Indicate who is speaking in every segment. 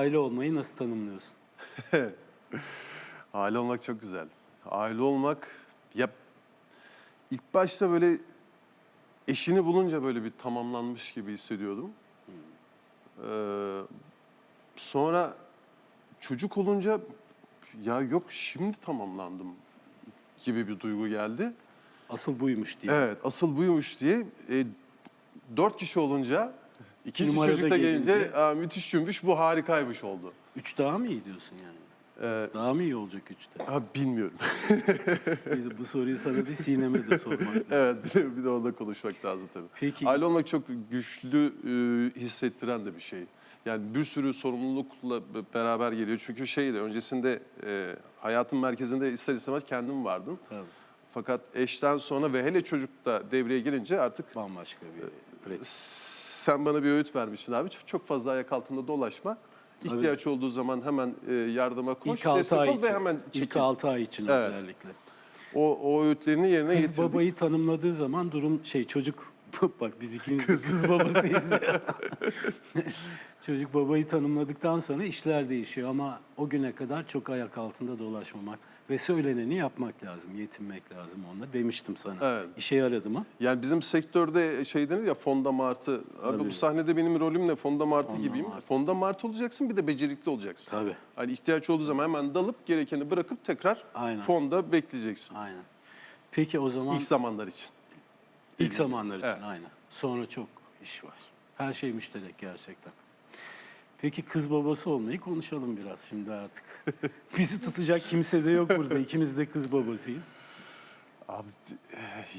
Speaker 1: aile olmayı nasıl tanımlıyorsun?
Speaker 2: Aile olmak çok güzel. Aile olmak ya ilk başta böyle eşini bulunca böyle bir tamamlanmış gibi hissediyordum. Ee, sonra çocuk olunca ya yok şimdi tamamlandım gibi bir duygu geldi.
Speaker 1: Asıl buymuş diye.
Speaker 2: Evet asıl buymuş diye e, dört kişi olunca ikinci
Speaker 1: Numarada
Speaker 2: çocuk da gelince,
Speaker 1: gelince-
Speaker 2: "Aa, müthiş cümbüş bu harikaymış oldu.
Speaker 1: Üç daha mı iyi diyorsun yani?
Speaker 2: Ee,
Speaker 1: Daha mı iyi olacak üçte?
Speaker 2: ha, bilmiyorum.
Speaker 1: Biz bu soruyu sana bir Sinem'e de sormak lazım.
Speaker 2: Evet, bir de, bir de orada konuşmak lazım tabii.
Speaker 1: Peki.
Speaker 2: Aile olmak çok güçlü e, hissettiren de bir şey. Yani bir sürü sorumlulukla b- beraber geliyor. Çünkü şeydi, öncesinde e, hayatın merkezinde ister istemez kendim vardım.
Speaker 1: Tabii.
Speaker 2: Fakat eşten sonra ve hele çocuk da devreye girince artık
Speaker 1: Bambaşka bir pratik.
Speaker 2: Sen bana bir öğüt vermiştin abi. Çok fazla ayak altında dolaşma. İhtiyaç olduğu zaman hemen e, yardıma koş,
Speaker 1: İlk altı
Speaker 2: destek
Speaker 1: ay
Speaker 2: ol
Speaker 1: için.
Speaker 2: ve hemen
Speaker 1: İlk
Speaker 2: çekil.
Speaker 1: altı ay için
Speaker 2: Evet.
Speaker 1: özellikle.
Speaker 2: O, o öğütlerini yerine
Speaker 1: Kız
Speaker 2: getirdik.
Speaker 1: babayı tanımladığı zaman durum şey çocuk bak biz ikimiz de kız babasıyız ya. çocuk babayı tanımladıktan sonra işler değişiyor ama o güne kadar çok ayak altında dolaşmamak ve söyleneni yapmak lazım, yetinmek lazım onunla demiştim sana.
Speaker 2: Evet.
Speaker 1: İşe yaradı mı?
Speaker 2: Yani bizim sektörde şey denir ya fonda martı. Abi
Speaker 1: Tabii.
Speaker 2: bu sahnede benim rolüm ne? Fonda martı
Speaker 1: Fonda
Speaker 2: gibiyim.
Speaker 1: martı.
Speaker 2: Fonda martı olacaksın bir de becerikli olacaksın.
Speaker 1: Tabii.
Speaker 2: Hani ihtiyaç olduğu zaman hemen dalıp gerekeni bırakıp tekrar
Speaker 1: Aynen.
Speaker 2: fonda bekleyeceksin.
Speaker 1: Aynen. Peki o zaman
Speaker 2: İlk zamanlar için.
Speaker 1: ilk zamanlar için
Speaker 2: Evet.
Speaker 1: aynen. Sonra çok iş var. Her şey müşterek gerçekten. Peki kız babası olmayı konuşalım biraz şimdi artık. Bizi tutacak kimse de yok burada. İkimiz de kız babasıyız.
Speaker 2: Abi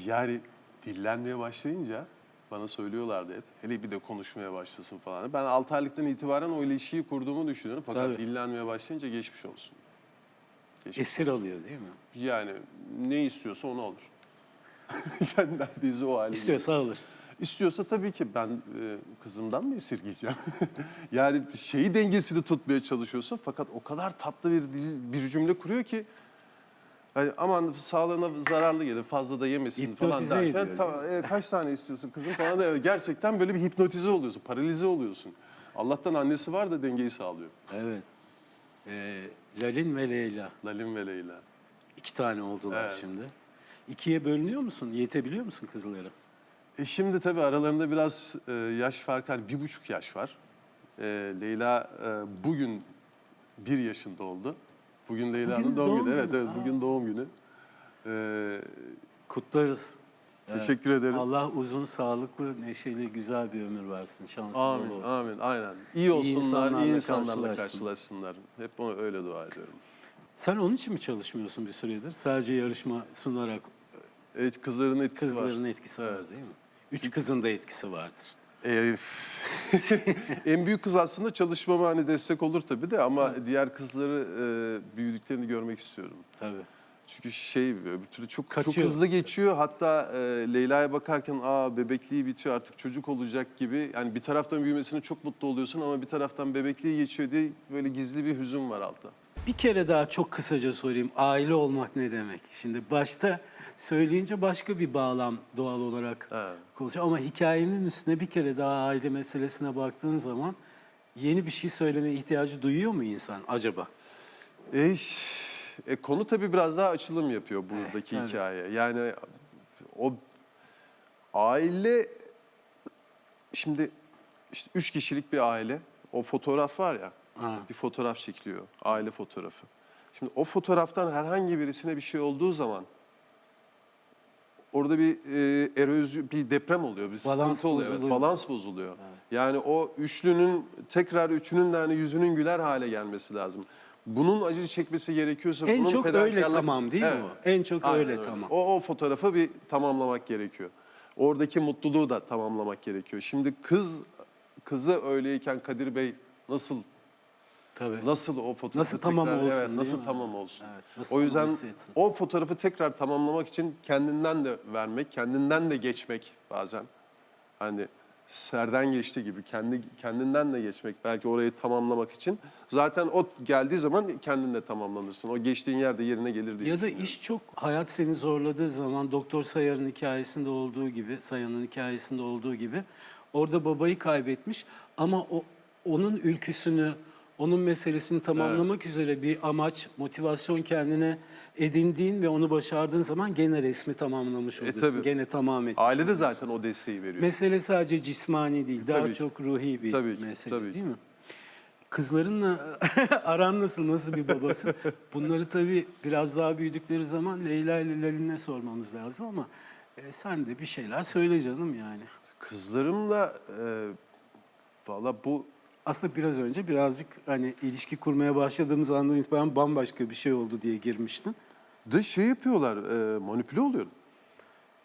Speaker 2: yani dillenmeye başlayınca bana söylüyorlardı hep. Hele bir de konuşmaya başlasın falan. Ben 6 aylıktan itibaren o ilişkiyi kurduğumu düşünüyorum. Fakat
Speaker 1: Tabii.
Speaker 2: dillenmeye başlayınca geçmiş olsun. Geçmiş.
Speaker 1: Esir alıyor değil mi?
Speaker 2: Yani ne istiyorsa onu alır. yani neredeyse o hale
Speaker 1: İstiyorsa alır.
Speaker 2: İstiyorsa tabii ki ben e, kızımdan mı esirgeyeceğim? yani şeyi dengesini tutmaya çalışıyorsun fakat o kadar tatlı bir dil, bir cümle kuruyor ki hani aman sağlığına zararlı gelir fazla da yemesin falan
Speaker 1: Hipnotize
Speaker 2: derken
Speaker 1: ediyor,
Speaker 2: "Tamam, e, kaç tane istiyorsun kızım falan da gerçekten böyle bir hipnotize oluyorsun, paralize oluyorsun. Allah'tan annesi var da dengeyi sağlıyor.
Speaker 1: Evet. Ee, Lalin ve Leyla.
Speaker 2: Lalim ve Leyla.
Speaker 1: İki tane oldular
Speaker 2: Evet.
Speaker 1: şimdi. İkiye bölünüyor musun? Yetebiliyor musun kızlara?
Speaker 2: E şimdi tabii aralarında biraz e, yaş farkı, hani bir buçuk yaş var. E, Leyla e, bugün bir yaşında oldu. Bugün Leyla'nın
Speaker 1: Bugün
Speaker 2: doğum,
Speaker 1: doğum
Speaker 2: günü. Evet,
Speaker 1: günü.
Speaker 2: evet
Speaker 1: Aa.
Speaker 2: bugün doğum günü. E,
Speaker 1: Kutlarız.
Speaker 2: Teşekkür ederim.
Speaker 1: Allah uzun, sağlıklı, neşeli, güzel bir ömür versin. Şanslı
Speaker 2: amin,
Speaker 1: olsun.
Speaker 2: amin, aynen. İyi olsunlar, iyi
Speaker 1: insanlarla
Speaker 2: insanlarla,
Speaker 1: karşılaşsın.
Speaker 2: karşılaşsınlar. Hep onu öyle dua ediyorum.
Speaker 1: Sen onun için mi çalışmıyorsun bir süredir? Sadece yarışma sunarak
Speaker 2: Evet, kızların etkisi
Speaker 1: kızların
Speaker 2: var.
Speaker 1: etkisi
Speaker 2: Evet.
Speaker 1: var değil mi? Üç kızın da etkisi vardır.
Speaker 2: E, en büyük kız aslında çalışmama hani destek olur tabii de ama diğer kızları e, büyüdüklerini görmek istiyorum.
Speaker 1: Tabii.
Speaker 2: Çünkü şey bir türlü çok çok hızlı geçiyor. Hatta e, Leyla'ya bakarken aa bebekliği bitiyor artık çocuk olacak gibi. Yani bir taraftan büyümesine çok mutlu oluyorsun ama bir taraftan bebekliği geçiyor diye böyle gizli bir hüzün var altta.
Speaker 1: Bir kere daha çok kısaca sorayım. Aile olmak ne demek? Şimdi başta söyleyince başka bir bağlam doğal olarak
Speaker 2: Evet.
Speaker 1: konuşuyor. Ama hikayenin üstüne bir kere daha aile meselesine baktığın zaman yeni bir şey söyleme ihtiyacı duyuyor mu insan acaba?
Speaker 2: E, e, konu tabii biraz daha açılım yapıyor buradaki
Speaker 1: tabii.
Speaker 2: hikaye. Yani o aile şimdi işte üç kişilik bir aile. O fotoğraf var ya.
Speaker 1: Ha.
Speaker 2: Bir fotoğraf çekiliyor. Aile fotoğrafı. Şimdi o fotoğraftan herhangi birisine bir şey olduğu zaman orada bir e, erozyon, bir deprem oluyor, bir
Speaker 1: Balans
Speaker 2: sıkıntı oluyor. Evet,
Speaker 1: bozuluyor.
Speaker 2: balans bozuluyor. Yani o üçlünün tekrar üçünün de hani yüzünün güler hale gelmesi lazım. Bunun acı çekmesi gerekiyorsa
Speaker 1: En
Speaker 2: bunun
Speaker 1: çok öyle tamam değil mi
Speaker 2: Evet.
Speaker 1: o? En çok
Speaker 2: Aynen
Speaker 1: öyle tamam.
Speaker 2: O, o fotoğrafı bir tamamlamak gerekiyor. Oradaki mutluluğu da tamamlamak gerekiyor. Şimdi kız kızı öyleyken Kadir Bey nasıl
Speaker 1: Tabii.
Speaker 2: nasıl o fotoğrafı
Speaker 1: Nasıl tamam
Speaker 2: tekrar-
Speaker 1: olsun,
Speaker 2: Evet,
Speaker 1: değil
Speaker 2: nasıl
Speaker 1: mi?
Speaker 2: tamam olsun.
Speaker 1: Evet, nasıl
Speaker 2: o
Speaker 1: tamam
Speaker 2: yüzden
Speaker 1: hissetsin.
Speaker 2: o fotoğrafı tekrar tamamlamak için kendinden de vermek, kendinden de geçmek bazen. Hani serden geçti gibi kendi kendinden de geçmek belki orayı tamamlamak için. Zaten o geldiği zaman kendin de tamamlanırsın. O geçtiğin yerde yerine gelir diye
Speaker 1: Ya da iş çok hayat seni zorladığı zaman Doktor Sayar'ın hikayesinde olduğu gibi, Sayan'ın hikayesinde olduğu gibi orada babayı kaybetmiş ama o onun ülküsünü, onun meselesini tamamlamak üzere bir amaç, motivasyon kendine edindiğin ve onu başardığın zaman gene resmi tamamlamış oluyorsun.
Speaker 2: tabii.
Speaker 1: Gene tamam etmiş
Speaker 2: Aile de
Speaker 1: oluyorsun.
Speaker 2: zaten o desteği veriyor.
Speaker 1: Mesele sadece cismani değil, daha
Speaker 2: Tabii.
Speaker 1: çok ruhi bir
Speaker 2: Tabii ki,
Speaker 1: mesele
Speaker 2: tabii ki.
Speaker 1: değil mi? Kızlarınla aran nasıl, nasıl bir babası? Bunları tabii biraz daha büyüdükleri zaman Leyla ile Lalin'e sormamız lazım ama e, sen de bir şeyler söyle canım yani.
Speaker 2: Kızlarımla e, valla bu
Speaker 1: Aslında biraz önce birazcık hani ilişki kurmaya başladığımız andan itibaren bambaşka bir şey oldu diye girmiştin.
Speaker 2: da şey yapıyorlar, e, manipüle oluyorum.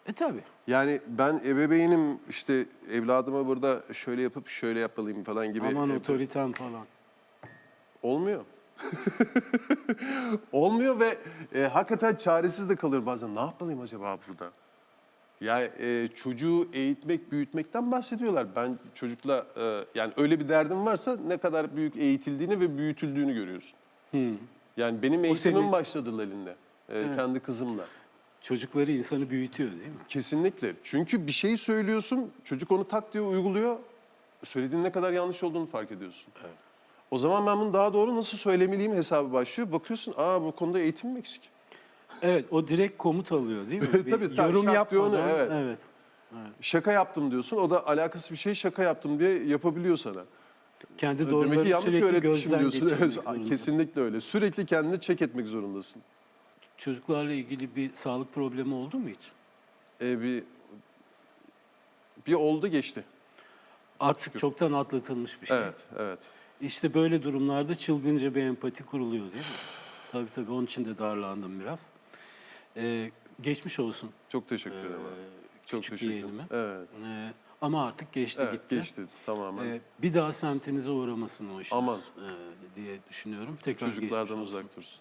Speaker 1: E tabii.
Speaker 2: Yani ben ebeveynim işte evladıma burada şöyle yapıp şöyle yapmalıyım falan gibi.
Speaker 1: Aman otoritem falan.
Speaker 2: Olmuyor. Olmuyor ve e, hakikaten çaresiz de kalıyor bazen. Ne yapmalıyım acaba burada? Yani e, çocuğu eğitmek, büyütmekten bahsediyorlar. Ben çocukla e, yani öyle bir derdim varsa ne kadar büyük eğitildiğini ve büyütüldüğünü görüyorsun.
Speaker 1: Hmm.
Speaker 2: Yani benim eğitimim
Speaker 1: seni-
Speaker 2: başladı Lalin'le. e, Kendi kızımla.
Speaker 1: Çocukları insanı büyütüyor değil mi?
Speaker 2: Kesinlikle. Çünkü bir şey söylüyorsun, çocuk onu tak diye uyguluyor. Söylediğin ne kadar yanlış olduğunu fark ediyorsun. O zaman ben bunu daha doğru nasıl söylemeliyim hesabı başlıyor. Bakıyorsun, aa bu konuda eğitimim eksik.
Speaker 1: Evet, o direkt komut alıyor değil mi? Bir
Speaker 2: Tabii, ta-
Speaker 1: yorum
Speaker 2: şak diyor
Speaker 1: yapmadan.
Speaker 2: evet.
Speaker 1: evet.
Speaker 2: Şaka yaptım diyorsun, o da alakasız bir şey şaka yaptım diye yapabiliyor sana.
Speaker 1: Kendi
Speaker 2: Demek ki
Speaker 1: doğruları
Speaker 2: yanlış
Speaker 1: sürekli
Speaker 2: öğretmişim
Speaker 1: gözden
Speaker 2: diyorsun.
Speaker 1: geçirmek
Speaker 2: Evet,
Speaker 1: zorunda.
Speaker 2: Kesinlikle öyle. Sürekli kendini çek etmek zorundasın.
Speaker 1: Çocuklarla ilgili bir sağlık problemi oldu mu hiç?
Speaker 2: Ee, bir bir oldu geçti.
Speaker 1: Artık çoktan atlatılmış bir şey.
Speaker 2: Evet, evet.
Speaker 1: İşte böyle durumlarda çılgınca bir empati kuruluyor değil mi? Tabii tabii onun için de darlandım biraz. Ee, geçmiş olsun.
Speaker 2: Çok teşekkür ederim. abi. Çok
Speaker 1: Ee, küçük
Speaker 2: teşekkür ederim.
Speaker 1: yeğenime.
Speaker 2: Evet.
Speaker 1: Ee, ama artık geçti
Speaker 2: Evet,
Speaker 1: gitti.
Speaker 2: geçti tamamen.
Speaker 1: Ee, bir daha semtinize uğramasın o işler
Speaker 2: Aman.
Speaker 1: ee, diye düşünüyorum. Tekrar geçmiş
Speaker 2: Çocuklardan
Speaker 1: olsun.
Speaker 2: uzak dursun.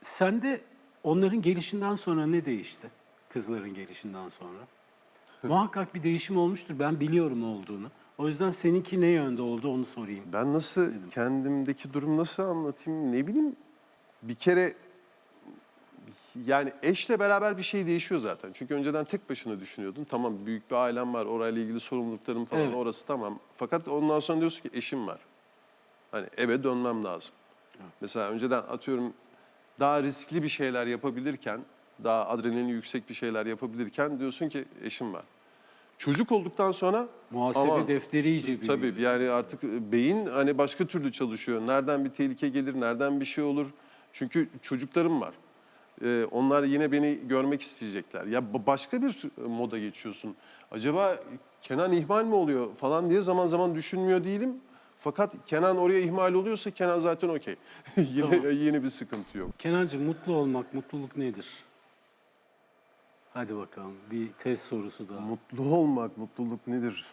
Speaker 1: Sende onların gelişinden sonra ne değişti? Kızların gelişinden sonra. Muhakkak bir değişim olmuştur. Ben biliyorum olduğunu. O yüzden seninki ne yönde oldu onu sorayım.
Speaker 2: Ben nasıl kendimdeki durum nasıl anlatayım ne bileyim bir kere yani eşle beraber bir şey değişiyor zaten. Çünkü önceden tek başına düşünüyordun. Tamam büyük bir ailem var, orayla ilgili sorumluluklarım falan
Speaker 1: Evet.
Speaker 2: orası tamam. Fakat ondan sonra diyorsun ki eşim var. Hani eve dönmem lazım. Mesela önceden atıyorum daha riskli bir şeyler yapabilirken, daha adrenalini yüksek bir şeyler yapabilirken diyorsun ki eşim var. Çocuk olduktan sonra
Speaker 1: Muhasebe
Speaker 2: aman,
Speaker 1: defteri iyice büyüyor.
Speaker 2: Tabii yani artık beyin hani başka türlü çalışıyor. Nereden bir tehlike gelir, nereden bir şey olur. Çünkü çocuklarım var. Ee, onlar yine beni görmek isteyecekler. Ya ba- başka bir moda geçiyorsun. Acaba Kenan ihmal mi oluyor falan diye zaman zaman düşünmüyor değilim. Fakat Kenan oraya ihmal oluyorsa Kenan zaten okey. yine
Speaker 1: Tamam.
Speaker 2: yeni bir sıkıntı yok.
Speaker 1: Kenancığım mutlu olmak, mutluluk nedir? Hadi bakalım bir test sorusu daha.
Speaker 2: Mutlu olmak, mutluluk nedir?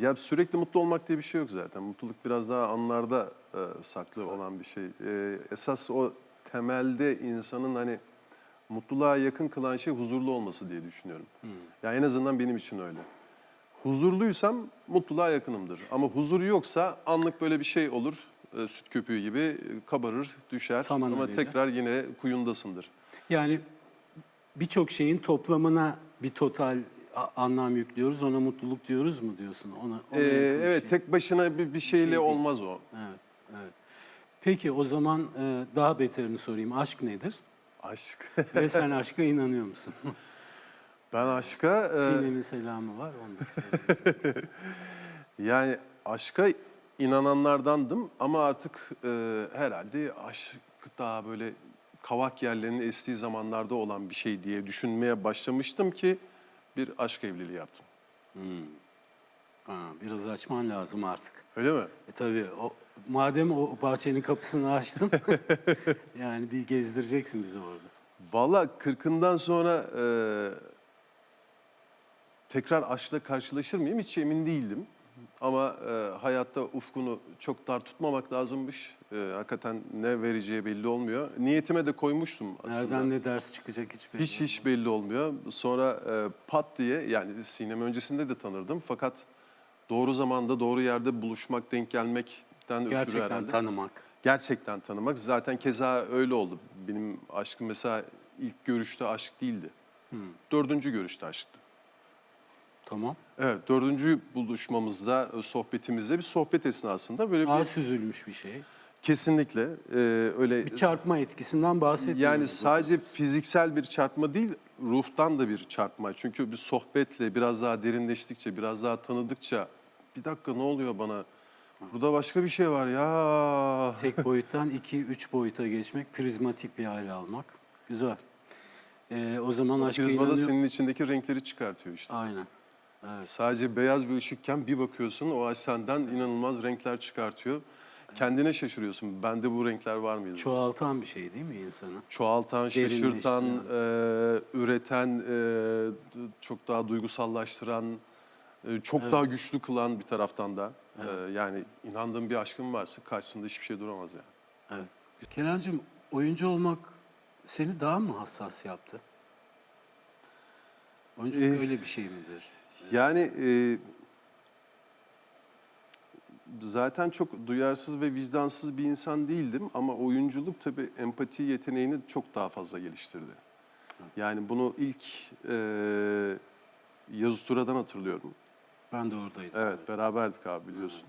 Speaker 2: Ya sürekli mutlu olmak diye bir şey yok zaten. Mutluluk biraz daha anlarda e, saklı olan bir şey. E, esas o temelde insanın hani mutluluğa yakın kılan şey huzurlu olması diye düşünüyorum. Yani en azından benim için öyle. Huzurluysam mutluluğa yakınımdır. Ama huzur yoksa anlık böyle bir şey olur. e, süt köpüğü gibi e, kabarır, düşer.
Speaker 1: Saman
Speaker 2: ama tekrar yine kuyundasındır.
Speaker 1: Yani birçok şeyin toplamına bir total anlam yüklüyoruz. Ona mutluluk diyoruz mu diyorsun? Ona, ona
Speaker 2: Ee,
Speaker 1: bir
Speaker 2: evet,
Speaker 1: şey.
Speaker 2: tek başına bir, bir şeyle
Speaker 1: şey değil.
Speaker 2: olmaz o.
Speaker 1: Evet, evet. Peki o zaman e, daha beterini sorayım. Aşk nedir?
Speaker 2: Aşk.
Speaker 1: Ve sen aşka inanıyor musun?
Speaker 2: ben aşka, e,
Speaker 1: Sinem'in selamı var. Onu da söyleyeyim.
Speaker 2: yani aşka inananlardandım ama artık e, herhalde aşk daha böyle kavak yerlerinin estiği zamanlarda olan bir şey diye düşünmeye başlamıştım ki bir aşk evliliği yaptım.
Speaker 1: Ha, biraz açman lazım artık.
Speaker 2: Öyle mi?
Speaker 1: E tabii o, madem o bahçenin kapısını açtın yani bir gezdireceksin bizi orada.
Speaker 2: Valla kırkından sonra e, tekrar aşkla karşılaşır mıyım hiç emin değildim. Ama e, hayatta ufkunu çok dar tutmamak lazımmış. E, hakikaten ne vereceği belli olmuyor. Niyetime de koymuştum aslında.
Speaker 1: Nereden ne ders çıkacak hiç belli
Speaker 2: Hiç hiç belli olmuyor. Sonra e, pat diye yani Sinem öncesinde de tanırdım. Fakat doğru zamanda doğru yerde buluşmak, denk gelmekten ötürü
Speaker 1: Gerçekten
Speaker 2: herhalde.
Speaker 1: tanımak.
Speaker 2: Gerçekten tanımak. Zaten keza öyle oldu. Benim aşkım mesela ilk görüşte aşk değildi. Dördüncü görüşte aşktı.
Speaker 1: Tamam.
Speaker 2: Evet, dördüncü buluşmamızda, e, sohbetimizde bir sohbet esnasında böyle bir
Speaker 1: süzülmüş bir şey.
Speaker 2: kesinlikle e, öyle
Speaker 1: Bir çarpma etkisinden bahsetmiyoruz.
Speaker 2: yani sadece fiziksel bir çarpma değil, ruhtan da bir çarpma. Çünkü bir sohbetle biraz daha derinleştikçe, biraz daha tanıdıkça bir dakika ne oluyor bana? Burada başka bir şey var ya.
Speaker 1: Tek boyuttan iki, üç boyuta geçmek, prizmatik bir hale almak. Güzel. Ee, o zaman aşka
Speaker 2: Prizmada
Speaker 1: inanıyor...
Speaker 2: senin içindeki renkleri çıkartıyor işte.
Speaker 1: Aynen. Evet.
Speaker 2: Sadece beyaz bir ışıkken bir bakıyorsun o senden inanılmaz renkler çıkartıyor. Kendine şaşırıyorsun. Bende bu renkler var mıydı?
Speaker 1: Çoğaltan bir şey değil mi insanı?
Speaker 2: Çoğaltan, şaşırtan, e, üreten, e, çok daha duygusallaştıran, e, çok daha güçlü kılan bir taraftan da. E, yani inandığım bir aşkın varsa karşısında hiçbir şey duramaz yani.
Speaker 1: Evet. Kenancığım oyuncu olmak seni daha mı hassas yaptı? Oyunculuk
Speaker 2: Ee,
Speaker 1: öyle bir şey midir?
Speaker 2: Yani e, zaten çok duyarsız ve vicdansız bir insan değildim ama oyunculuk tabii empati yeteneğini çok daha fazla geliştirdi. Yani bunu ilk e, Yazı Tura'dan hatırlıyorum.
Speaker 1: Ben de oradaydım.
Speaker 2: Evet beraberdik abi biliyorsun.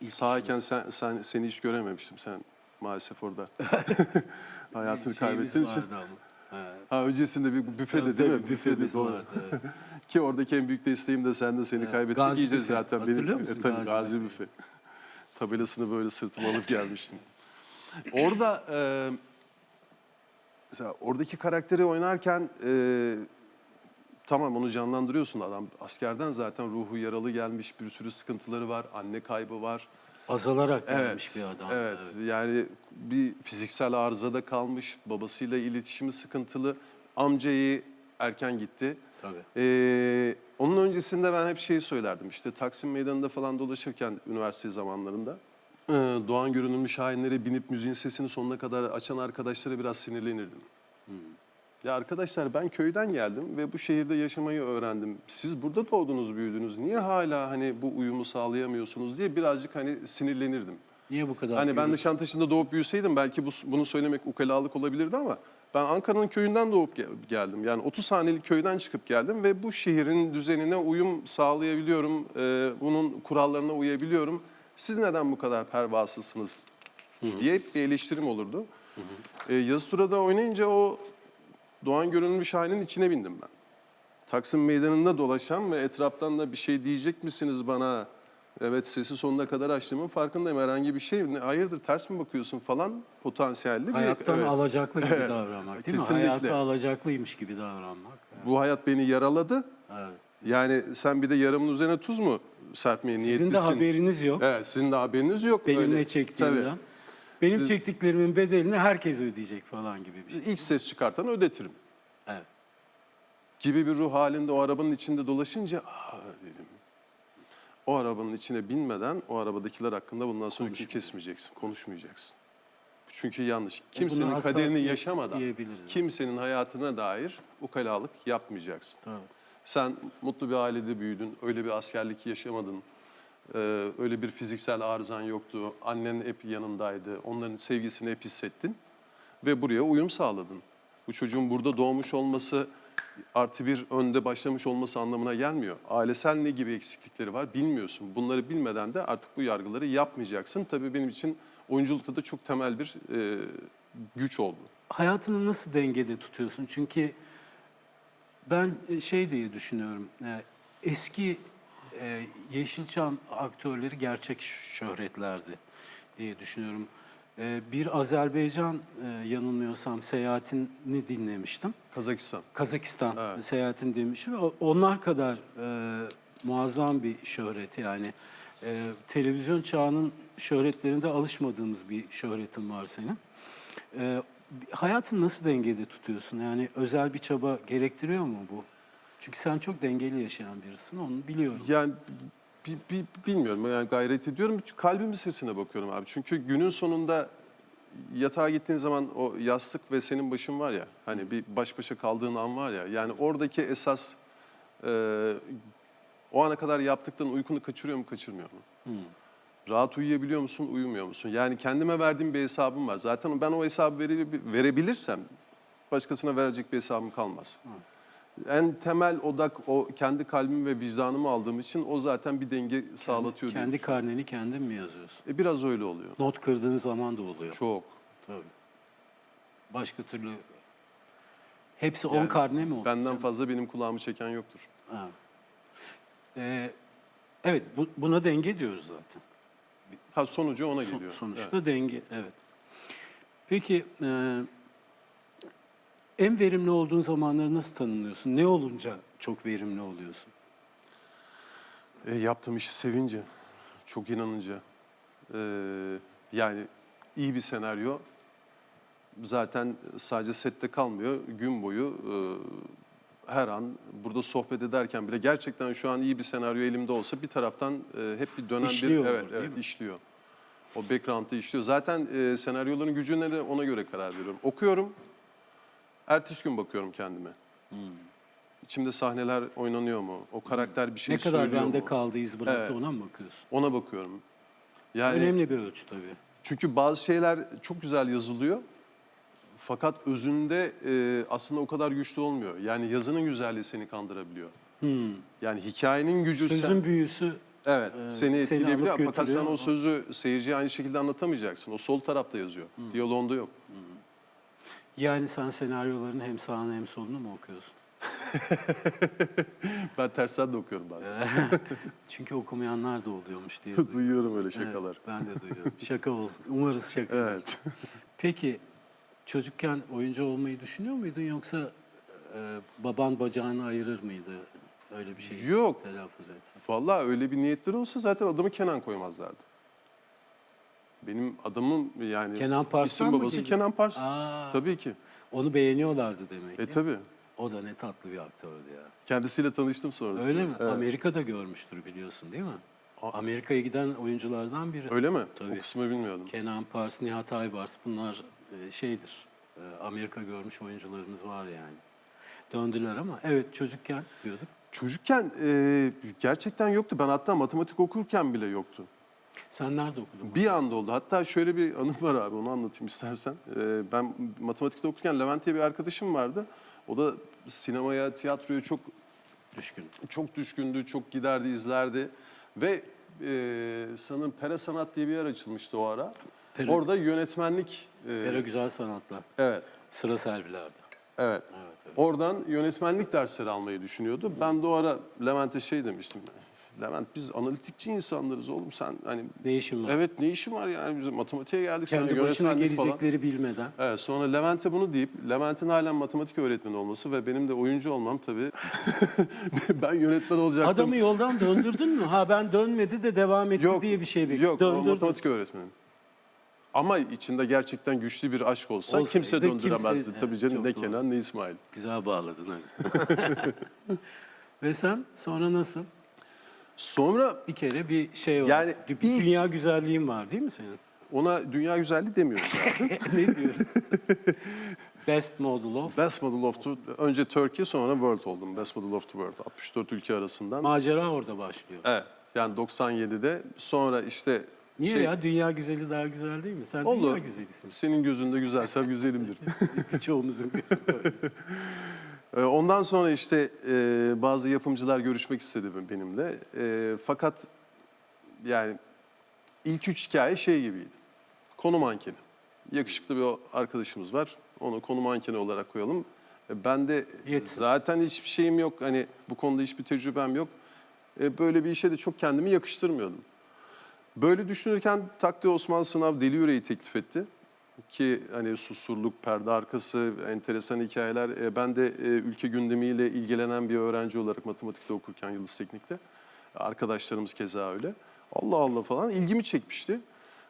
Speaker 1: İlk
Speaker 2: Sağken
Speaker 1: işimiz.
Speaker 2: sen, sen seni hiç görememiştim sen maalesef orada. Hayatını
Speaker 1: Şeyimiz
Speaker 2: kaybettiğin için.
Speaker 1: vardı ama.
Speaker 2: Ha öncesinde bir büfede
Speaker 1: Tabii,
Speaker 2: değil
Speaker 1: tabii,
Speaker 2: mi?
Speaker 1: Büfemiz
Speaker 2: doğru.
Speaker 1: vardı. evet.
Speaker 2: Ki oradaki en büyük desteğim de sen de seni kaybettik
Speaker 1: Gazi
Speaker 2: iyice
Speaker 1: Büfe.
Speaker 2: zaten.
Speaker 1: Hatırlıyor musun
Speaker 2: e, tabii,
Speaker 1: Gazi
Speaker 2: Gazi,
Speaker 1: Büfe?
Speaker 2: Büfe. Tabelasını böyle sırtıma alıp gelmiştim. Orada e, mesela oradaki karakteri oynarken e, tamam onu canlandırıyorsun adam. Askerden zaten ruhu yaralı gelmiş bir sürü sıkıntıları var. Anne kaybı var.
Speaker 1: Azalarak gelmiş
Speaker 2: Evet,
Speaker 1: bir adam.
Speaker 2: Evet, yani bir fiziksel arızada kalmış, babasıyla iletişimi sıkıntılı. Amcayı erken gitti.
Speaker 1: Tabii.
Speaker 2: Ee, onun öncesinde ben hep şeyi söylerdim. İşte Taksim Meydanı'nda falan dolaşırken üniversite zamanlarında e, Doğan görünümlü şahinlere binip müziğin sesini sonuna kadar açan arkadaşlara biraz sinirlenirdim. Ya arkadaşlar ben köyden geldim ve bu şehirde yaşamayı öğrendim. Siz burada doğdunuz, büyüdünüz. Niye hala hani bu uyumu sağlayamıyorsunuz diye birazcık hani sinirlenirdim.
Speaker 1: Niye bu kadar?
Speaker 2: Hani ben
Speaker 1: gürültü-
Speaker 2: Nişantaşı'nda doğup büyüseydim belki bu, bunu söylemek ukalalık olabilirdi ama ben Ankara'nın köyünden doğup gel- geldim. Yani 30 hanelik köyden çıkıp geldim ve bu şehrin düzenine uyum sağlayabiliyorum. Ee, bunun kurallarına uyabiliyorum. Siz neden bu kadar pervasızsınız diye bir eleştirim olurdu. Ee, yazı turada oynayınca o Doğan Görünümlü Şahin'in içine bindim ben. Taksim Meydanı'nda dolaşan ve etraftan da bir şey diyecek misiniz bana? Evet sesi sonuna kadar açtığımın farkındayım. Herhangi bir şey mi? Hayırdır ters mi bakıyorsun falan potansiyelli bir...
Speaker 1: Hayattan
Speaker 2: evet.
Speaker 1: alacaklı gibi
Speaker 2: Evet,
Speaker 1: davranmak değil
Speaker 2: kesinlikle.
Speaker 1: mi? Hayatı alacaklıymış gibi davranmak. Evet.
Speaker 2: Bu hayat beni yaraladı.
Speaker 1: evet.
Speaker 2: Yani sen bir de yaramın üzerine tuz mu serpmeye niyetlisin?
Speaker 1: Sizin de haberiniz yok.
Speaker 2: Evet sizin de haberiniz yok.
Speaker 1: Benim
Speaker 2: Öyle.
Speaker 1: ne çektiğimden.
Speaker 2: Tabii.
Speaker 1: Benim
Speaker 2: Siz-
Speaker 1: çektiklerimin bedelini herkes ödeyecek falan gibi bir şey.
Speaker 2: İlk ses çıkartan ödetirim.
Speaker 1: Evet.
Speaker 2: gibi bir ruh halinde o arabanın içinde dolaşınca Aa, dedim. O arabanın içine binmeden o arabadakiler hakkında bundan sonra
Speaker 1: Konuşmayacak.
Speaker 2: kesmeyeceksin, konuşmayacaksın. Çünkü yanlış.
Speaker 1: E,
Speaker 2: Kimsenin kaderini yaşamadan, kimsenin hayatına dair ukalalık yapmayacaksın.
Speaker 1: Tabii.
Speaker 2: Sen mutlu bir ailede büyüdün, öyle bir askerlik yaşamadın, ee, öyle bir fiziksel arızan yoktu, annen hep yanındaydı, onların sevgisini hep hissettin ve buraya uyum sağladın. Bu çocuğun burada doğmuş olması artı bir önde başlamış olması anlamına gelmiyor. Ailesel ne gibi eksiklikleri var bilmiyorsun. Bunları bilmeden de artık bu yargıları yapmayacaksın. Tabii benim için oyunculukta da çok temel bir e, güç oldu.
Speaker 1: Hayatını nasıl dengede tutuyorsun? Çünkü ben e, şey diye düşünüyorum. e, Eski e, Yeşilçam aktörleri gerçek şöhretlerdi diye düşünüyorum. E, Bir Azerbaycan e, yanılmıyorsam seyahatini dinlemiştim.
Speaker 2: Kazakistan.
Speaker 1: Kazakistan
Speaker 2: Evet.
Speaker 1: seyahatini demişim. O- Onlar kadar e, muazzam bir şöhret yani. E, televizyon çağının şöhretlerinde alışmadığımız bir şöhretin var senin. E, hayatını nasıl dengede tutuyorsun? Yani özel bir çaba gerektiriyor mu bu? Çünkü sen çok dengeli yaşayan birisin, onu biliyorum.
Speaker 2: Yani bi- bi- bilmiyorum yani gayret ediyorum. Kalbimin sesine bakıyorum abi. Çünkü günün sonunda yatağa gittiğin zaman o yastık ve senin başın var ya hani bir baş başa kaldığın an var ya yani oradaki esas e, o ana kadar yaptıkların uykunu kaçırıyor mu kaçırmıyor mu?
Speaker 1: Hmm.
Speaker 2: Rahat uyuyabiliyor musun, uyumuyor musun? Yani kendime verdiğim bir hesabım var. Zaten ben o hesabı vere- verebilirsem başkasına verecek bir hesabım kalmaz. En temel odak o kendi kalbim ve vicdanımı aldığım için o zaten bir denge sağlatıyor
Speaker 1: Kendi
Speaker 2: düşünüyorum.
Speaker 1: karneni kendin mi yazıyorsun?
Speaker 2: E, biraz öyle oluyor.
Speaker 1: Not kırdığın zaman da oluyor.
Speaker 2: Çok.
Speaker 1: Tabii. Başka türlü hepsi 10
Speaker 2: Yani
Speaker 1: karne mi oldu?
Speaker 2: Benden fazla benim kulağımı çeken yoktur.
Speaker 1: Ha. Ee, evet bu, buna denge diyoruz zaten.
Speaker 2: Ha sonucu ona
Speaker 1: Son-
Speaker 2: geliyor.
Speaker 1: sonuçta denge evet. Peki e, en verimli olduğun zamanları nasıl tanımlıyorsun? Ne olunca çok verimli oluyorsun?
Speaker 2: E, yaptığım işi sevince, çok inanınca. E, yani iyi bir senaryo zaten sadece sette kalmıyor. Gün boyu e, her an burada sohbet ederken bile gerçekten şu an iyi bir senaryo elimde olsa bir taraftan e, hep bir dönen
Speaker 1: İşliyor
Speaker 2: bir evet evet
Speaker 1: mi?
Speaker 2: işliyor. O background'da işliyor. Zaten e, senaryoların gücüne de ona göre karar veriyorum. Okuyorum. Ertesi gün bakıyorum kendime.
Speaker 1: Hmm.
Speaker 2: İçimde sahneler oynanıyor mu? O karakter bir şey
Speaker 1: ne kadar
Speaker 2: söylüyor
Speaker 1: bende
Speaker 2: mu?
Speaker 1: kaldı iz bıraktı
Speaker 2: Evet.
Speaker 1: ona mı bakıyorsun?
Speaker 2: Ona bakıyorum. Yani
Speaker 1: Önemli bir ölçü tabii.
Speaker 2: çünkü bazı şeyler çok güzel yazılıyor. Fakat özünde e, aslında o kadar güçlü olmuyor. Yani yazının güzelliği seni kandırabiliyor.
Speaker 1: Hmm.
Speaker 2: Yani hikayenin gücü sen-
Speaker 1: Sözün büyüsü
Speaker 2: evet
Speaker 1: e,
Speaker 2: seni etkileyebiliyor fakat sen o sözü seyirciye aynı şekilde anlatamayacaksın. O sol tarafta yazıyor. Diyaloğunda yok.
Speaker 1: Yani sen senaryoların hem sağını hem solunu mu okuyorsun?
Speaker 2: Ben tersten de okuyorum bazen.
Speaker 1: Çünkü okumayanlar da oluyormuş diye.
Speaker 2: Duyuyorum öyle
Speaker 1: Evet,
Speaker 2: şakalar.
Speaker 1: ben de duyuyorum. Şaka olsun. Umarız şaka.
Speaker 2: Evet.
Speaker 1: Peki çocukken oyuncu olmayı düşünüyor muydun yoksa e, baban bacağını ayırır mıydı? Öyle bir şey
Speaker 2: Yok.
Speaker 1: telaffuz etsen.
Speaker 2: Vallahi öyle bir niyetleri olsa zaten adamı Kenan koymazlardı. Benim adamım yani
Speaker 1: Kenan Parslan
Speaker 2: isim
Speaker 1: mı
Speaker 2: babası
Speaker 1: geliyor?
Speaker 2: Kenan Pars.
Speaker 1: Aa,
Speaker 2: Tabii ki.
Speaker 1: Onu beğeniyorlardı demek
Speaker 2: E
Speaker 1: ki.
Speaker 2: tabii.
Speaker 1: O da ne tatlı bir aktördü ya.
Speaker 2: Kendisiyle tanıştım sonra.
Speaker 1: Öyle mi?
Speaker 2: Evet.
Speaker 1: Amerika'da görmüştür biliyorsun değil mi? Amerika'ya giden oyunculardan biri.
Speaker 2: Öyle mi?
Speaker 1: Tabii.
Speaker 2: O kısmı bilmiyordum.
Speaker 1: Kenan Pars, Nihat Aybars bunlar e, şeydir. e, Amerika görmüş oyuncularımız var yani. Döndüler ama evet çocukken diyorduk.
Speaker 2: Çocukken e, gerçekten yoktu. Ben hatta matematik okurken bile yoktu.
Speaker 1: Sen nerede okudun?
Speaker 2: Bir anda oldu. Hatta şöyle bir anım var abi onu anlatayım istersen. E, ben matematikte okurken Levent diye bir arkadaşım vardı. O da sinemaya, tiyatroya çok
Speaker 1: Düşkün.
Speaker 2: çok düşkündü, çok giderdi, izlerdi. Ve e, sanırım Pera Sanat diye bir yer açılmıştı o ara.
Speaker 1: Pera-
Speaker 2: Orada yönetmenlik... e,
Speaker 1: Pera Güzel Sanatlar.
Speaker 2: evet,
Speaker 1: Sıra servilerde.
Speaker 2: evet.
Speaker 1: Evet, evet.
Speaker 2: Oradan yönetmenlik dersleri almayı düşünüyordu. Ben de o ara Levent'e şey demiştim. Levent biz analitikçi insanlarız oğlum sen hani
Speaker 1: Ne işin var?
Speaker 2: evet ne işin var yani biz matematiğe geldik sana
Speaker 1: Kendi başına
Speaker 2: yönetmenlik falan.
Speaker 1: gelecekleri bilmeden.
Speaker 2: Evet sonra Levent'e bunu deyip Levent'in halen matematik öğretmeni olması ve benim de oyuncu olmam tabii ben yönetmen olacaktım.
Speaker 1: Adamı yoldan döndürdün mü? Ha ben dönmedi de devam etti
Speaker 2: Yok,
Speaker 1: diye bir şey bekliyorum.
Speaker 2: Yok, o
Speaker 1: Döndürdün.
Speaker 2: matematik öğretmeni. Ama içinde gerçekten güçlü bir aşk olsa
Speaker 1: Olsaydı
Speaker 2: kimse
Speaker 1: kimse-
Speaker 2: döndüremezdi.
Speaker 1: evet,
Speaker 2: Tabii canım ne
Speaker 1: doğru.
Speaker 2: Kenan ne İsmail.
Speaker 1: Güzel bağladın hadi. Ve sen sonra nasıl?
Speaker 2: Sonra
Speaker 1: Bir kere bir şey oldu.
Speaker 2: Yani
Speaker 1: bir
Speaker 2: ilk-
Speaker 1: dünya güzelliğin var değil mi senin?
Speaker 2: ona dünya güzelliği demiyoruz yani.
Speaker 1: ne diyoruz? Best Model of.
Speaker 2: Best Model of the, önce Turkey sonra World oldum. Best Model of the World 64 ülke arasından.
Speaker 1: Macera orada başlıyor.
Speaker 2: evet. Yani 97'de sonra işte
Speaker 1: Niye
Speaker 2: şey-
Speaker 1: ya? Dünya güzeli daha güzel değil mi? Sen dünya
Speaker 2: Olur.
Speaker 1: güzelisin.
Speaker 2: Senin gözünde güzelsem güzelimdir.
Speaker 1: Çoğumuzun gözünde.
Speaker 2: Ee, Ondan sonra işte e, bazı yapımcılar görüşmek istedi benimle. E, fakat yani ilk üç hikaye şey gibiydi. Konu mankeni. Yakışıklı bir arkadaşımız var. Onu konu mankeni olarak koyalım. E, Ben de
Speaker 1: Yetsin.
Speaker 2: zaten hiçbir şeyim yok. Hani bu konuda hiçbir tecrübem yok. Böyle bir işe de çok kendimi yakıştırmıyordum. Böyle düşünürken Takdi Osman Sınav Deli Yüreği teklif etti. Ki hani susurluk, perde arkası, enteresan hikayeler. E, ben de e, ülke gündemiyle ilgilenen bir öğrenci olarak matematikte okurken Yıldız Teknik'te. Arkadaşlarımız keza öyle. Allah Allah falan ilgimi çekmişti.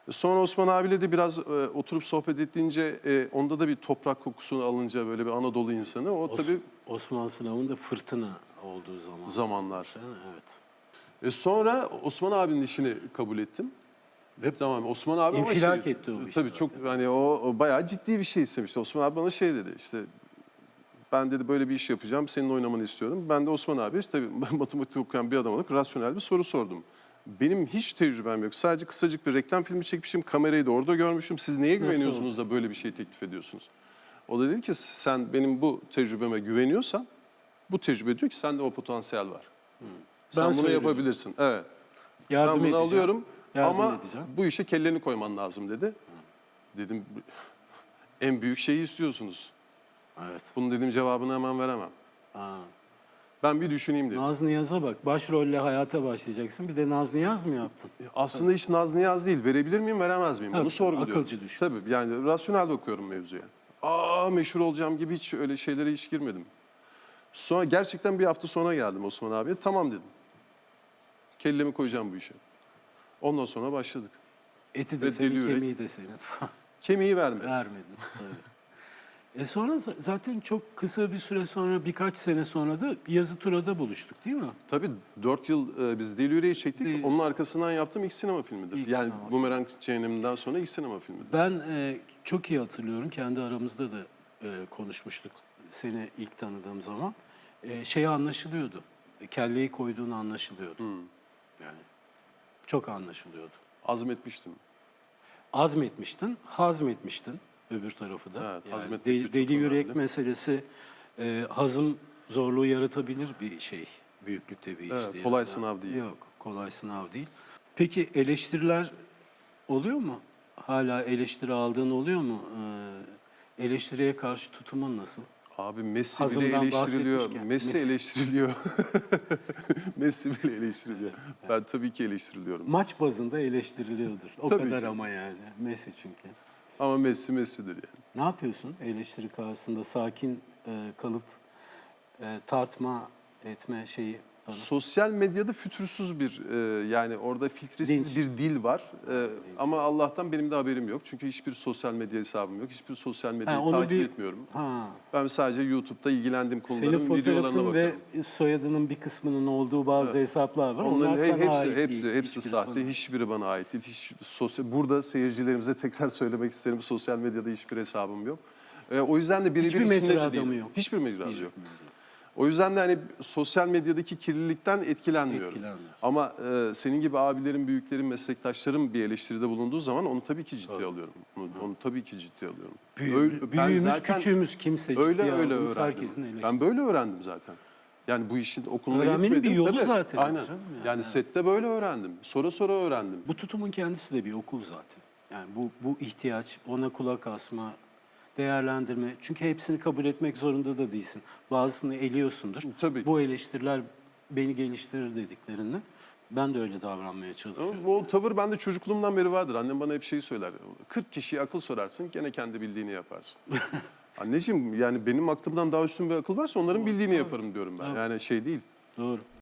Speaker 2: E, Sonra Osman abiyle de biraz e, oturup sohbet ettiğince e, onda da bir toprak kokusunu alınca böyle bir Anadolu insanı. O
Speaker 1: Os-
Speaker 2: tabii
Speaker 1: Osman Sınav'ın da fırtına olduğu zaman.
Speaker 2: Zamanlar.
Speaker 1: Zaten, Evet.
Speaker 2: E, sonra Osman abinin işini kabul ettim.
Speaker 1: Ve
Speaker 2: Tamam Osman abi
Speaker 1: İnfilak
Speaker 2: şey,
Speaker 1: etti o iş
Speaker 2: Tabii
Speaker 1: zaten.
Speaker 2: çok hani o, o bayağı ciddi bir şey istemişti. Osman abi bana şey dedi işte ben dedi böyle bir iş yapacağım senin oynamanı istiyorum. Ben de Osman abi işte tabii matematik okuyan bir adam olarak rasyonel bir soru sordum. Benim hiç tecrübem yok. Sadece kısacık bir reklam filmi çekmişim. Kamerayı da orada görmüşüm. Siz neye güveniyorsunuz da böyle bir şey teklif ediyorsunuz? O da dedi ki sen benim bu tecrübeme güveniyorsan Bu tecrübe diyor ki sende o potansiyel var.
Speaker 1: Ben
Speaker 2: Sen bunu
Speaker 1: söylüyorum.
Speaker 2: yapabilirsin. Evet.
Speaker 1: Yardım
Speaker 2: ben bunu
Speaker 1: edeceğim.
Speaker 2: alıyorum
Speaker 1: Yardım
Speaker 2: ama
Speaker 1: edeceğim.
Speaker 2: bu işe kelleni koyman lazım dedi. Dedim en büyük şeyi istiyorsunuz.
Speaker 1: Evet.
Speaker 2: Bunun dedim cevabını hemen veremem.
Speaker 1: Aa.
Speaker 2: Ben bir düşüneyim dedim.
Speaker 1: Naz Niyaz'a bak. Başrolle hayata başlayacaksın. Bir de Naz Niyaz mı yaptın?
Speaker 2: Aslında iş naz niyaz değil. Verebilir miyim, veremez miyim?
Speaker 1: Tabii,
Speaker 2: Onu sorguluyorum.
Speaker 1: akılcı düşün.
Speaker 2: Tabii yani rasyonel bakıyorum mevzuya. Aa meşhur olacağım gibi hiç öyle şeylere hiç girmedim. Sonra gerçekten bir hafta sonra geldim Osman abiye. Tamam dedim. Kellemi koyacağım bu işe. Ondan sonra başladık.
Speaker 1: Eti de
Speaker 2: Ve
Speaker 1: senin,
Speaker 2: deli
Speaker 1: kemiği de senin.
Speaker 2: Kemiği verme.
Speaker 1: Vermedin. tabii. E sonra zaten çok kısa bir süre sonra, birkaç sene sonra da yazı turada buluştuk değil mi?
Speaker 2: Tabii 4 yıl e, biz Deli Yüreği çektik.
Speaker 1: Değil.
Speaker 2: Onun arkasından yaptığım ilk sinema filmidir.
Speaker 1: İlk
Speaker 2: yani
Speaker 1: sinema.
Speaker 2: Bumerang Cehenneminden sonra ilk sinema filmidir.
Speaker 1: Ben e, çok iyi hatırlıyorum. Kendi aramızda da e, konuşmuştuk seni ilk tanıdığım zaman. E, şey anlaşılıyordu. E, kelleyi koyduğun anlaşılıyordu.
Speaker 2: Hmm.
Speaker 1: Yani çok anlaşılıyordu.
Speaker 2: Azmetmiştim.
Speaker 1: Azmetmiştin, hazmetmiştin öbür tarafı da.
Speaker 2: Evet,
Speaker 1: yani
Speaker 2: de
Speaker 1: deli yürek
Speaker 2: önemli.
Speaker 1: meselesi e, hazım zorluğu yaratabilir bir şey. Büyüklükte bir iş
Speaker 2: Evet,
Speaker 1: değil.
Speaker 2: kolay
Speaker 1: Yani
Speaker 2: sınav değil.
Speaker 1: Yok, kolay sınav değil. Peki eleştiriler oluyor mu? Hala eleştiri aldığın oluyor mu? Ee, eleştiriye karşı tutumun nasıl?
Speaker 2: Abi Messi
Speaker 1: Hazımdan
Speaker 2: bile eleştiriliyor. Messi,
Speaker 1: Messi.
Speaker 2: eleştiriliyor. Messi bile eleştiriliyor. Ben tabii ki eleştiriliyorum.
Speaker 1: Maç bazında eleştiriliyordur. O
Speaker 2: Tabii
Speaker 1: kadar
Speaker 2: ki.
Speaker 1: ama yani. Messi çünkü.
Speaker 2: Ama Messi Messi'dir yani.
Speaker 1: Ne yapıyorsun eleştiri karşısında sakin e, kalıp e, tartma etme şeyi bana?
Speaker 2: Sosyal medyada fütursuz bir e, yani orada filtresiz
Speaker 1: Dinç.
Speaker 2: bir dil var. E, ama Allah'tan benim de haberim yok. Çünkü hiçbir sosyal medya hesabım yok. Hiçbir sosyal medyayı
Speaker 1: Ha, onu
Speaker 2: takip
Speaker 1: bir-
Speaker 2: etmiyorum.
Speaker 1: Ha.
Speaker 2: Ben sadece YouTube'da ilgilendiğim konuların
Speaker 1: Senin
Speaker 2: videolarına
Speaker 1: fotoğrafın ve
Speaker 2: bakıyorum.
Speaker 1: soyadının bir kısmının olduğu bazı hesaplar var.
Speaker 2: Onların
Speaker 1: Onlar
Speaker 2: he-
Speaker 1: sana
Speaker 2: hepsi
Speaker 1: ait
Speaker 2: hepsi
Speaker 1: değil.
Speaker 2: hepsi
Speaker 1: Hiçbiri
Speaker 2: sahte.
Speaker 1: sana-
Speaker 2: Hiçbiri bana ait değil. Hiç sosyal burada seyircilerimize tekrar söylemek isterim. Sosyal medyada hiçbir hesabım yok. E, o yüzden de birebir
Speaker 1: Hiçbir
Speaker 2: içinde
Speaker 1: mecra
Speaker 2: de
Speaker 1: adamı
Speaker 2: değilim.
Speaker 1: yok.
Speaker 2: Hiçbir mecrası
Speaker 1: Hiçbir
Speaker 2: yok. O yüzden de hani sosyal medyadaki kirlilikten etkilenmiyorum.
Speaker 1: Etkilenmiyorsun.
Speaker 2: Ama e, senin gibi abilerin, büyüklerin, meslektaşlarım bir eleştiride bulunduğu zaman onu tabii ki ciddiye alıyorum. Onu, onu tabii ki ciddiye alıyorum.
Speaker 1: Büyü-
Speaker 2: Öyle-
Speaker 1: büyüğümüz,
Speaker 2: zaten
Speaker 1: küçüğümüz kimse
Speaker 2: öyle
Speaker 1: ciddiye
Speaker 2: öyle öğrendim.
Speaker 1: herkesin eleştirisi.
Speaker 2: Ben böyle öğrendim zaten. Yani bu işin okuluna
Speaker 1: Öğrenmenin
Speaker 2: gitmedim.
Speaker 1: bir yolu
Speaker 2: tabii.
Speaker 1: zaten
Speaker 2: Aynen.
Speaker 1: canım
Speaker 2: Yani,
Speaker 1: yani.
Speaker 2: sette böyle öğrendim. Sonra sonra öğrendim.
Speaker 1: Bu tutumun kendisi de bir okul zaten. Yani bu, bu ihtiyaç, ona kulak asma, değerlendirme. Çünkü hepsini kabul etmek zorunda da değilsin. Bazısını eliyorsundur.
Speaker 2: Tabii.
Speaker 1: Bu eleştiriler beni geliştirir dediklerini. Ben de öyle davranmaya çalışıyorum.
Speaker 2: Ama bu tavır bende çocukluğumdan beri vardır. Annem bana hep şeyi söyler. 40 kişiye akıl sorarsın gene kendi bildiğini yaparsın. Anneciğim yani benim aklımdan daha üstün bir akıl varsa onların bildiğini yaparım diyorum ben. Yani şey değil.
Speaker 1: Doğru.